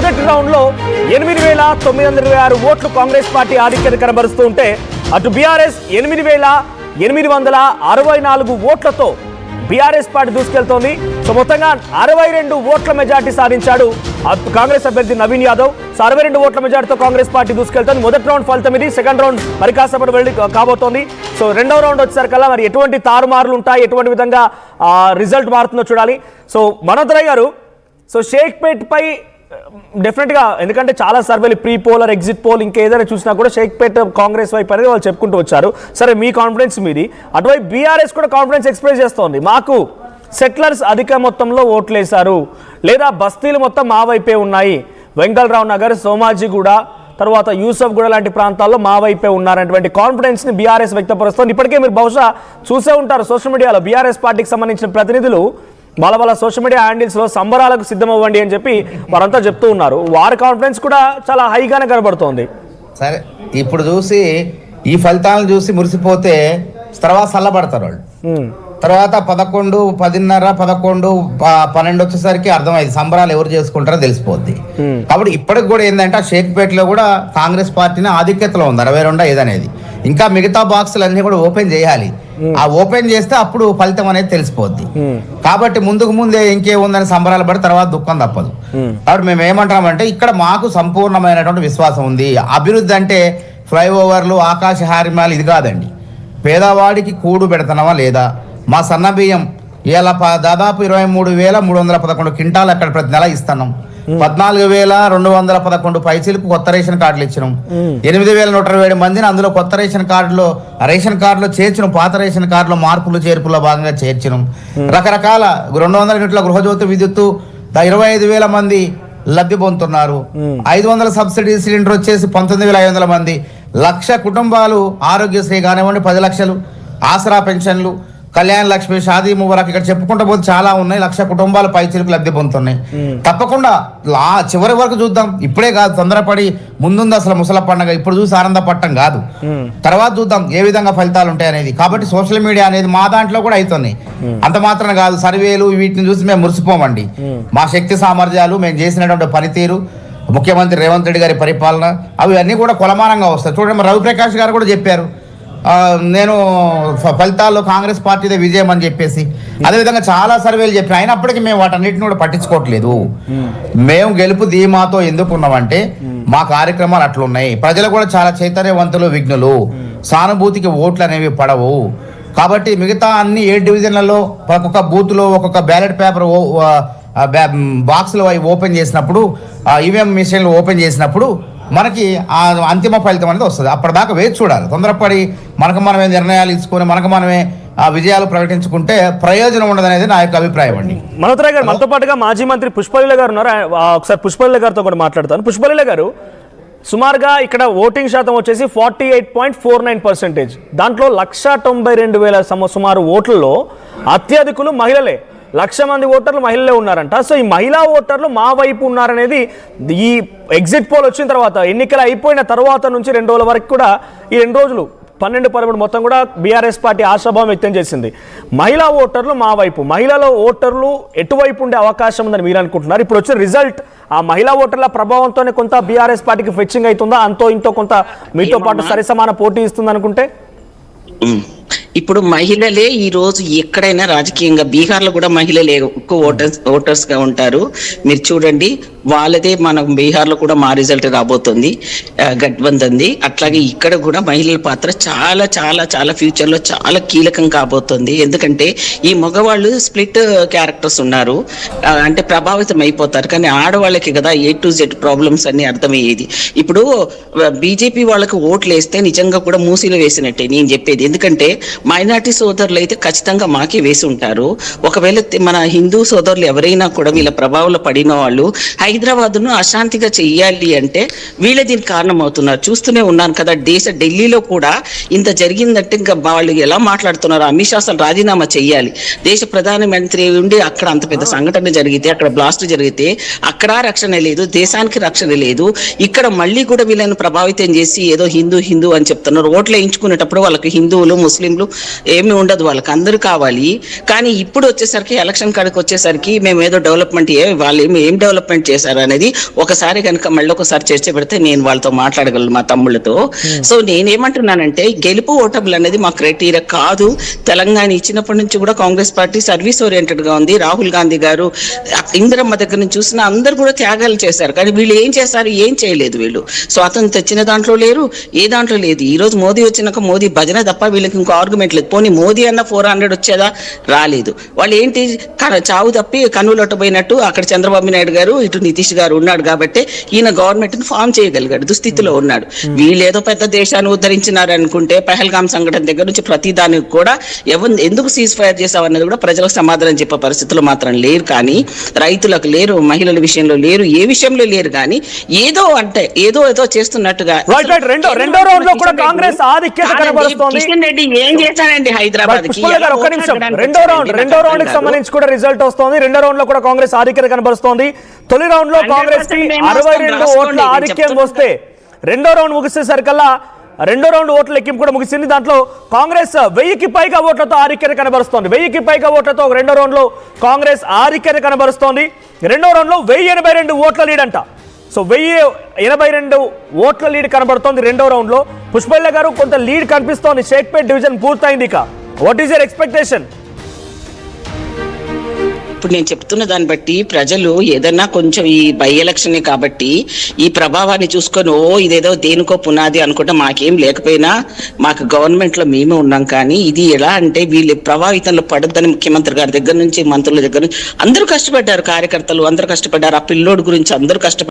మొదటి రౌండ్లో ఎనిమిది వేల తొమ్మిది వందల ఇరవై ఆరు ఓట్లు కాంగ్రెస్ పార్టీ ఆధిక్యత కనబరుస్తూ ఉంటే అటు బీఆర్ఎస్ ఎనిమిది వేల ఎనిమిది వందల అరవై నాలుగు ఓట్లతో బీఆర్ఎస్ పార్టీ దూసుకెళ్తోంది. సో మొత్తంగా అరవై రెండు ఓట్ల మెజార్టీ సాధించాడు కాంగ్రెస్ అభ్యర్థి నవీన్ యాదవ్. సో అరవై రెండు ఓట్ల మెజార్టీతో కాంగ్రెస్ పార్టీ దూసుకెళ్తోంది. మొదటి రౌండ్ ఫలితం ఇది సెకండ్ రౌండ్ మరి కాసేపటి వెళ్ళి కాబోతోంది. సో రెండవ రౌండ్ వచ్చేసరికల్లా మరి ఎటువంటి తారుమారులు ఉంటాయి? ఎటువంటి విధంగా రిజల్ట్ మారుతుందో చూడాలి. సో మనోదరయ్య గారు సో షేక్పేట్ పై డెఫినెట్గా ఎందుకంటే చాలా సర్వేలు pre poll or exit poll ఇంకేదైనా చూసినా కూడా షేక్పేట కాంగ్రెస్ వైపు అనేది వాళ్ళు చెప్పుకుంటూ వచ్చారు. సరే మీ కాన్ఫిడెన్స్ మీది. అటువైపు బీఆర్ఎస్ కూడా కాన్ఫిడెన్స్ ఎక్స్ప్రెస్ చేస్తోంది. మాకు సెటిలర్స్ అధిక మొత్తంలో ఓట్లేశారు. లేదా బస్తీలు మొత్తం మా వైపే ఉన్నాయి. వెంకలరావు నగర్ సోమాజిగూడ తర్వాత యూసఫ్ గూడ లాంటి ప్రాంతాల్లో మా వైపే ఉన్నారనేటువంటి కాన్ఫిడెన్స్ని బీఆర్ఎస్ వ్యక్తపరుస్తోంది. ఇప్పటికే మీరు బహుశా చూసే ఉంటారు. సోషల్ మీడియాలో బీఆర్ఎస్ పార్టీకి సంబంధించిన ప్రతినిధులు వాళ్ళ వాళ్ళ సోషల్ మీడియా హ్యాండిల్స్లో సంబరాలకు సిద్ధమవ్వండి అని చెప్పి వారంతా చెప్తూ ఉన్నారు. వారి కాన్ఫిడెన్స్ కూడా చాలా హైగానే కనబడుతోంది. సరే ఇప్పుడు చూసి ఈ ఫలితాలను చూసి మురిసిపోతే తర్వాత చల్లబడతారు వాళ్ళు. తర్వాత పదకొండు పదిన్నర పదకొండు పన్నెండు వచ్చేసరికి అర్థమైంది. సంబరాలు ఎవరు చేసుకుంటారో తెలిసిపోద్ది. కాబట్టి ఇప్పటికి కూడా ఏంటంటే ఆ షేక్పేటలో కూడా కాంగ్రెస్ పార్టీని ఆధిక్యతలో ఉంది. అరవై రెండు ఐదనేది ఇంకా మిగతా బాక్సులు అన్ని కూడా ఓపెన్ చేయాలి. ఆ ఓపెన్ చేస్తే అప్పుడు ఫలితం అనేది తెలిసిపోద్ది. కాబట్టి ముందుకు ముందే ఇంకేముందని సంబరాలు పడి తర్వాత దుఃఖం తప్పదు. కాబట్టి మేము ఏమంటామంటే ఇక్కడ మాకు సంపూర్ణమైనటువంటి విశ్వాసం ఉంది. అభివృద్ధి అంటే ఫ్లైఓవర్లు ఆకాశ హారిమాలు ఇది కాదండి. పేదవాడికి కూడు పెడుతున్నావా లేదా? మా సన్న బియ్యం ఇలా దాదాపు ఇరవై మూడు వేల మూడు వందల పదకొండు క్వింటాలు అక్కడ ప్రతి నెల ఇస్తున్నాం. పద్నాలుగు వేల రెండు వందల పదకొండు పైసలకు కొత్త రేషన్ కార్డులు ఇచ్చినాం. ఎనిమిది వేల నూట ఇరవై ఏడు మందిని అందులో కొత్త రేషన్ కార్డులో రేషన్ కార్డులో చేర్చినాం పాత రేషన్ కార్డులో మార్పులు చేర్పులో భాగంగా చేర్చినాం. రకరకాల రెండు వందల యూనిట్ల గృహజ్యోతి విద్యుత్తు ఇరవై ఐదు వేల మంది లబ్ధి పొందుతున్నారు. ఐదు వందల సబ్సిడీ సిలిండర్ వచ్చేసి పంతొమ్మిది వేల ఐదు వందల మంది. లక్ష కుటుంబాలు ఆరోగ్యశ్రీ కానివ్వండి పది లక్షలు. ఆసరా పెన్షన్లు. కళ్యాణ్ లక్ష్మి షాదీ ముబారక్ ఇక్కడ చెప్పుకుంటూ పోతే చాలా ఉన్నాయి. లక్ష కుటుంబాలు పైచిలకు లబ్ధి పొందుతున్నాయి. తప్పకుండా లా చివరి వరకు చూద్దాం. ఇప్పుడే కాదు తొందరపడి ముందుంది అసలు ముసల పండగ. ఇప్పుడు చూసి ఆనందపడటం కాదు. తర్వాత చూద్దాం ఏ విధంగా ఫలితాలు ఉంటాయి అనేది. కాబట్టి సోషల్ మీడియా అనేది మా దాంట్లో కూడా అవుతుంది అంత మాత్రం కాదు. సర్వేలు వీటిని చూసి మేము మురిసిపోమండి. మా శక్తి సామర్థ్యాలు మేము చేసినటువంటి పనితీరు ముఖ్యమంత్రి రేవంత్ రెడ్డి గారి పరిపాలన అవి అన్నీ కూడా కొలమానంగా వస్తాయి. చూడండి రవిప్రకాష్ గారు కూడా చెప్పారు. నేను ఫలితాల్లో కాంగ్రెస్ పార్టీదే విజయం అని చెప్పేసి అదేవిధంగా చాలా సర్వేలు చెప్పి అయినప్పటికీ మేము వాటన్నిటిని కూడా పట్టించుకోవట్లేదు. మేము. గెలుపు ధీమాతో ఎందుకు ఉన్నామంటే మా కార్యక్రమాలు అట్లున్నాయి. ప్రజలు కూడా చాలా చైతన్యవంతులు విఘ్నులు. సానుభూతికి ఓట్లు అనేవి పడవు. కాబట్టి మిగతా అన్ని ఏ డివిజన్లలో ఒక్కొక్క బూత్లో ఒక్కొక్క బ్యాలెట్ పేపర్ బాక్సులు అవి ఓపెన్ చేసినప్పుడు ఈవీఎం మిషన్లు ఓపెన్ చేసినప్పుడు మనకి ఆ అంతిమ ఫలితం అనేది వస్తుంది. అప్పటిదాకా వేచి చూడాలి. తొందరపడి మనకు మనమే నిర్ణయాలు తీసుకొని మనకు మనమే ఆ విజయాలు ప్రకటించుకుంటే ప్రయోజనం ఉండదనేది నా యొక్క అభిప్రాయం అండి. మనోతరాయ్ గారు మనతో పాటుగా మాజీ మంత్రి పుష్పలీల గారు ఉన్నారు. ఒకసారి పుష్పలీల గారితో కూడా మాట్లాడతాను. పుష్పలీల గారు సుమారుగా ఇక్కడ ఓటింగ్ శాతం వచ్చేసి forty eight point four nine percentage దాంట్లో లక్ష తొంభై రెండు వేల సుమారు ఓట్లలో అత్యధికులు మహిళలే. లక్ష మంది ఓటర్లు మహిళలే ఉన్నారంట. సో ఈ మహిళా ఓటర్లు మా వైపు ఉన్నారనేది ఈ ఎగ్జిట్ పోల్ వచ్చిన తర్వాత ఎన్నికలు అయిపోయిన తర్వాత నుంచి రెండు రోజుల వరకు కూడా ఈ రెండు రోజులు పన్నెండు పదమూడు మొత్తం కూడా బీఆర్ఎస్ పార్టీ ఆశాభావం వ్యక్తం చేసింది. మహిళా ఓటర్లు మా వైపు మహిళల ఓటర్లు ఎటువైపు ఉండే అవకాశం ఉందని మీరు అనుకుంటున్నారు? ఇప్పుడు వచ్చిన రిజల్ట్ ఆ మహిళా ఓటర్ల ప్రభావంతోనే కొంత బీఆర్ఎస్ పార్టీకి ఫెచ్చింగ్ అవుతుందా? అంతో ఇంతో కొంత మీతో పాటు సరిసమాన పోటీ ఇస్తుంది అనుకుంటే. ఇప్పుడు మహిళలే ఈ రోజు ఎక్కడైనా రాజకీయంగా బీహార్లో కూడా మహిళలే ఎక్కువ ఓటర్స్ ఓటర్స్గా ఉంటారు. మీరు చూడండి వాళ్ళదే మన బీహార్లో కూడా మా రిజల్ట్ రాబోతుంది ఆ, అట్లాగే ఇక్కడ కూడా మహిళల పాత్ర చాలా చాలా చాలా ఫ్యూచర్లో చాలా కీలకం కాబోతుంది. ఎందుకంటే ఈ మగవాళ్ళు స్ప్లిట్ క్యారెక్టర్స్ ఉన్నారు. అంటే ప్రభావితం అయిపోతారు. కానీ ఆడవాళ్ళకి కదా ఏ టు జెడ్ ప్రాబ్లమ్స్ అన్ని అర్థమయ్యేది. ఇప్పుడు బీజేపీ వాళ్ళకి ఓట్లు వేస్తే నిజంగా కూడా మూసీలు వేసినట్టే నేను చెప్పేది. ఎందుకంటే మైనార్టీ సోదరులు అయితే ఖచ్చితంగా మాకే వేసి ఉంటారు. ఒకవేళ మన హిందూ సోదరులు ఎవరైనా కూడా వీళ్ళ ప్రభావంలో పడిన వాళ్ళు హైదరాబాద్ను అశాంతిగా చెయ్యాలి అంటే వీళ్ళే దీనికి కారణం అవుతున్నారు చూస్తూనే ఉన్నాను కదా దేశ ఢిల్లీలో కూడా ఇంత జరిగిందంటే ఇంకా వాళ్ళు ఎలా మాట్లాడుతున్నారు అమిత్ షా అసలు రాజీనామా చెయ్యాలి. దేశ ప్రధానమంత్రి ఉండి అక్కడ అంత పెద్ద సంఘటన జరిగితే అక్కడ బ్లాస్ట్ జరిగితే అక్కడ రక్షణ లేదు దేశానికి రక్షణ లేదు. ఇక్కడ మళ్ళీ కూడా వీళ్ళని ప్రభావితం చేసి ఏదో హిందూ హిందూ అని చెప్తున్నారు. ఓట్లు వేయించుకునేటప్పుడు వాళ్ళకి హిందువులు ముస్లిం ముస్లింలు ఏమి ఉండదు వాళ్ళకి అందరూ కావాలి. కానీ ఇప్పుడు వచ్చేసరికి ఎలక్షన్ కాడికి వచ్చేసరికి మేము ఏదో డెవలప్మెంట్ ఏ వాళ్ళు ఏమి ఏం డెవలప్మెంట్ చేశారు అనేది ఒకసారి కనుక మళ్ళీ ఒకసారి చర్చ పెడితే నేను వాళ్ళతో మాట్లాడగలను మా తమ్ముళ్ళతో. సో నేనేమంటున్నానంటే గెలుపు ఓటములు అనేది మా క్రైటీరియా కాదు. తెలంగాణ ఇచ్చినప్పటి నుంచి కూడా కాంగ్రెస్ పార్టీ సర్వీస్ ఓరియంటెడ్గా ఉంది. రాహుల్ గాంధీ గారు ఇందిరమ్మ దగ్గర నుంచి చూసిన అందరు కూడా త్యాగాలు చేశారు. కానీ వీళ్ళు ఏం చేశారు ఏం చేయలేదు వీళ్ళు. సో అతను తెచ్చిన దాంట్లో లేరు ఏ దాంట్లో లేదు. ఈ రోజు మోదీ వచ్చినాక మోదీ భజన తప్ప వీళ్ళకి ఇంకో ఆర్గ్యుమెంట్ లేదు. పోనీ మోదీ అన్న ఫోర్ హండ్రెడ్ వచ్చేదా? రాలేదు. వాళ్ళు ఏంటి? చావు తప్పి కన్నులొట్టబోయినట్టు అక్కడ చంద్రబాబు నాయుడు గారు ఇటు నితీష్ గారు ఉన్నాడు కాబట్టి ఈయన గవర్నమెంట్ని ఫామ్ చేయగలిగాడు. దుస్థితిలో ఉన్నాడు. వీళ్ళు ఏదో పెద్ద దేశాన్ని ఉద్ధరించినారు అనుకుంటే పహల్గాం సంఘటన దగ్గర నుంచి ప్రతి దానికి కూడా ఎవరు ఎందుకు సీజ్ ఫైర్ చేసామన్నది కూడా ప్రజలకు సమాధానం చెప్పే పరిస్థితులు మాత్రం లేరు కానీ రైతులకు లేరు మహిళల విషయంలో లేరు ఏ విషయంలో లేరు కానీ ఏదో అంటే ఏదో ఏదో చేస్తున్నట్టుగా రెండో రెండో రౌండ్లో కూడా కాంగ్రెస్ ఆధిక్యత కాదండి, కనబరుస్తోంది. కిషన్ రెడ్డి ఏం చేశానండి హైదరాబాద్ గారు ఒక్క నిమిషం. రెండో రౌండ్ రెండో రౌండ్కి సంబంధించి కూడా రిజల్ట్ వస్తోంది. రెండో రౌండ్లో కూడా కాంగ్రెస్ ఆధిక్యత కనబరుస్తోంది. తొలి రౌండ్లో 100% కాంగ్రెస్కి అరవై వస్తాం, రెండు ఓట్ల ఆధిక్యం. వస్తే రెండో రౌండ్ ముగిసేసరికల్లా రెండో రౌండ్ ఓట్ల లెక్కింపు కూడా ముగిసింది. దాంట్లో కాంగ్రెస్ వెయ్యికి పైగా ఓట్లతో ఆధిక్యత కనబరుస్తోంది. వెయ్యికి పైగా ఓట్లతో రెండో రౌండ్లో కాంగ్రెస్ ఆధిక్యత కనబరుస్తోంది. రెండో రౌండ్లో వెయ్యి ఎనభై రెండు ఓట్ల లీడ్ అంట. సో వెయ్యి ఎనభై రెండు ఓట్ల లీడ్ కనబడుతోంది రెండో రౌండ్లో పుష్పల్ల గారు కొంత లీడ్ కనిపిస్తోంది. షేక్పేట్ డివిజన్ పూర్తయింది ఇక. వాట్ ఈస్ యర్ ఎక్స్పెక్టేషన్ ఇప్పుడు నేను చెప్తున్న దాన్ని బట్టి ప్రజలు ఏదన్నా కొంచెం ఈ బై ఎలక్షన్ కాబట్టి ఈ ప్రభావాన్ని చూసుకొని ఓ ఇదేదో దేనికో పునాది అనుకుంటే మాకేం లేకపోయినా మాకు గవర్నమెంట్లో మేమే ఉన్నాం కానీ ఇది ఎలా అంటే వీళ్ళు ప్రభావితంలో పడొద్దని ముఖ్యమంత్రి గారి దగ్గర నుంచి మంత్రుల దగ్గర నుంచి అందరూ కష్టపడ్డారు కార్యకర్తలు అందరూ కష్టపడ్డారు. ఆ పిల్లోడు గురించి అందరూ కష్టపడ్డారు.